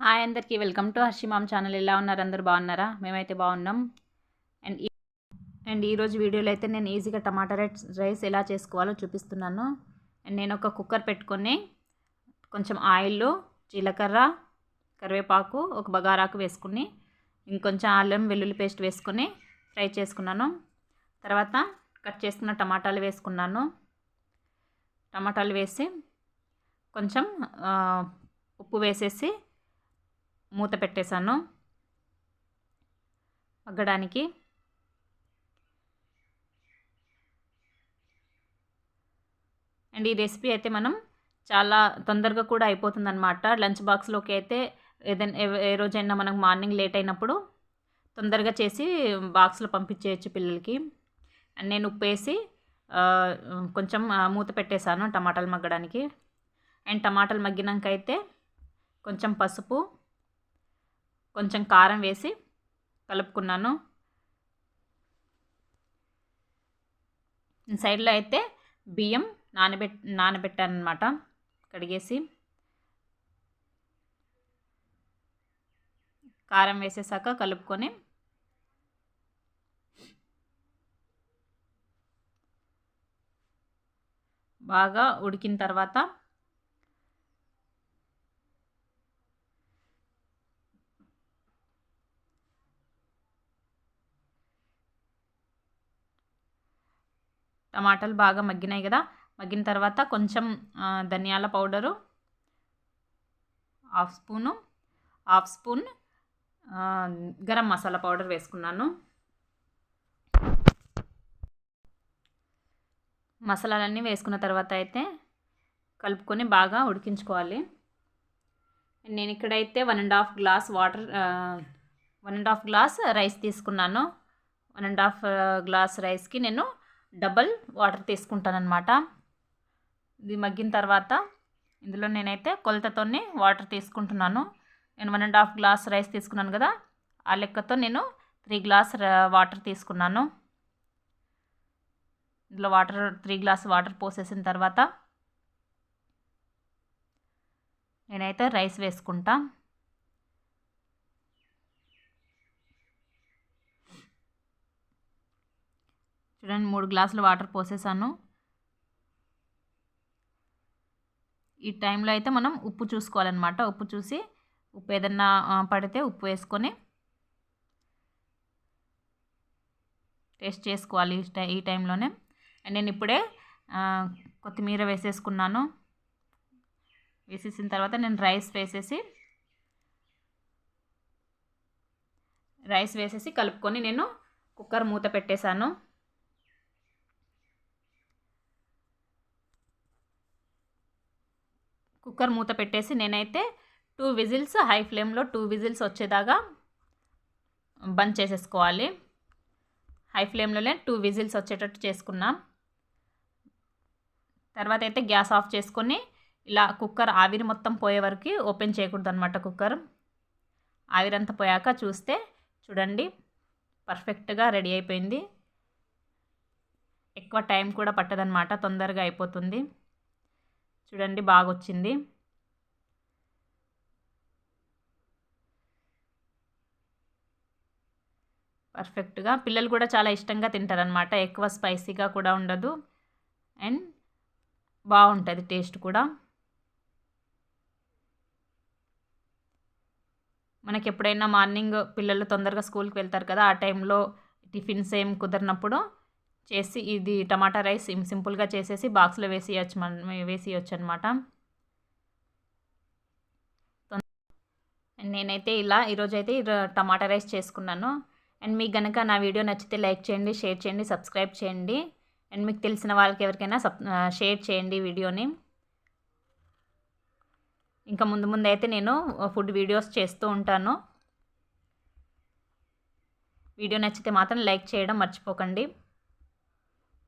Hi అందరికీ welcome to హర్షిమామ్ channel. ఎలా ఉన్నారు? అందరు బాగున్నారా? మేమైతే బాగున్నాం. అండ్ ఈ అండ్ ఈరోజు వీడియోలో అయితే నేను ఈజీగా టమాటా రైస్ రైస్ ఎలా చేసుకోవాలో చూపిస్తున్నాను. అండ్ నేను ఒక కుక్కర్ పెట్టుకొని కొంచెం ఆయిల్ జీలకర్ర కరివేపాకు ఒక బగారాకు వేసుకుని ఇంకొంచెం అల్లం వెల్లుల్లి పేస్ట్ వేసుకొని ఫ్రై చేసుకున్నాను. తర్వాత కట్ చేసుకున్న టమాటాలు వేసుకున్నాను. టమాటాలు వేసి కొంచెం ఉప్పు వేసేసి మూత పెట్టేశాను. మగ్గడానికి. అండ్ ఈ రెసిపీ అయితే మనం చాలా తొందరగా కూడా అయిపోతుంది అనమాట లంచ్ బాక్స్లోకి అయితే ఏదైనా ఏ రోజైనా మనకు మార్నింగ్ లేట్ అయినప్పుడు తొందరగా చేసి బాక్స్లో పంపించేయచ్చు పిల్లలకి. అండ్ నేను ఉప్పు వేసి కొంచెం మూత పెట్టేశాను టమాటాలు మగ్గడానికి. అండ్ టమాటాలు మగ్గినాక అయితే కొంచెం పసుపు కొంచెం కారం వేసి కలుపుకున్నాను. సైడ్లో అయితే బియ్యం నానబెట్ నానబెట్టాను అనమాట కడిగేసి కారం వేసేసాక కలుపుకొని బాగా ఉడికిన తర్వాత టమాటాలు బాగా మగ్గినాయి కదా. మగ్గిన తర్వాత కొంచెం ధనియాల powder half spoon half spoon garam masala powder వేసుకున్నాను. మసాలాలన్నీ వేసుకున్న తర్వాత అయితే కలుపుకొని బాగా ఉడికించుకోవాలి. నేను ఇక్కడైతే one and half glass water one and half glass rice తీసుకున్నాను. వన్ అండ్ హాఫ్ గ్లాస్ రైస్కి నేను డబల్ వాటర్ తీసుకుంటానమాట ఇది మగ్గిన తర్వాత ఇందులో నేనైతే కొలతతోనే వాటర్ తీసుకుంటున్నాను. నేను one and half glass rice తీసుకున్నాను కదా ఆ లెక్కతో నేను త్రీ గ్లాస్ వాటర్ తీసుకున్నాను. ఇందులో వాటర్ త్రీ గ్లాస్ వాటర్ పోసేసిన తర్వాత నేనైతే రైస్ వేసుకుంటా. చూడండి మూడు గ్లాసులు వాటర్ పోసేసాను. ఈ టైంలో అయితే మనం ఉప్పు చూసుకోవాలన్నమాట. ఉప్పు చూసి ఉప్పు ఏదన్నా పడితే ఉప్పు వేసుకొని టేస్ట్ చేసుకోవాలి ఈ టైంలోనే. అండ్ నేను ఇప్పుడే కొత్తిమీర వేసేసుకున్నాను. వేసేసిన తర్వాత నేను రైస్ వేసేసి రైస్ వేసేసి కలుపుకొని నేను కుక్కర్ మూత పెట్టేశాను. కుక్కర్ మూత పెట్టేసి నేనైతే టూ విజిల్స్ హై ఫ్లేమ్లో టూ విజిల్స్ వచ్చేదాకా బంద్ చేసేసుకోవాలి. హై ఫ్లేమ్లోనే టూ విజిల్స్ వచ్చేటట్టు చేసుకున్నాం. తర్వాత అయితే గ్యాస్ ఆఫ్ చేసుకొని ఇలా కుక్కర్ ఆవిరి మొత్తం పోయే వరకు ఓపెన్ చేయకూడదు అనమాట కుక్కర్. ఆవిరంతా పోయాక చూస్తే చూడండి పర్ఫెక్ట్గా రెడీ అయిపోయింది. ఎక్కువ టైం కూడా పట్టదనమాట తొందరగా అయిపోతుంది. చూడండి బాగా వచ్చింది పర్ఫెక్ట్గా. పిల్లలు కూడా చాలా ఇష్టంగా తింటారనమాట ఎక్కువ స్పైసీగా కూడా ఉండదు. అండ్ బాగుంటుంది టేస్ట్ కూడా. మనకి ఎప్పుడైనా మార్నింగ్ పిల్లలు తొందరగా స్కూల్కి వెళ్తారు కదా ఆ టైంలో టిఫిన్స్ ఏం కుదరినప్పుడు చేసి ఇది టమాటా రైస్ సింపుల్గా చేసేసి బాక్స్లో వేసేయచ్చు మనం వేసేయచ్చు అనమాట నేనైతే ఇలా ఈరోజు అయితే టమాటా రైస్ చేసుకున్నాను. అండ్ మీకు కనుక నా వీడియో నచ్చితే లైక్ చేయండి షేర్ చేయండి సబ్స్క్రైబ్ చేయండి. అండ్ మీకు తెలిసిన వాళ్ళకి ఎవరికైనా సబ్ షేర్ చేయండి వీడియోని. ఇంకా ముందు ముందు అయితే నేను ఫుడ్ వీడియోస్ చేస్తూ ఉంటాను. వీడియో నచ్చితే మాత్రం లైక్ చేయడం మర్చిపోకండి.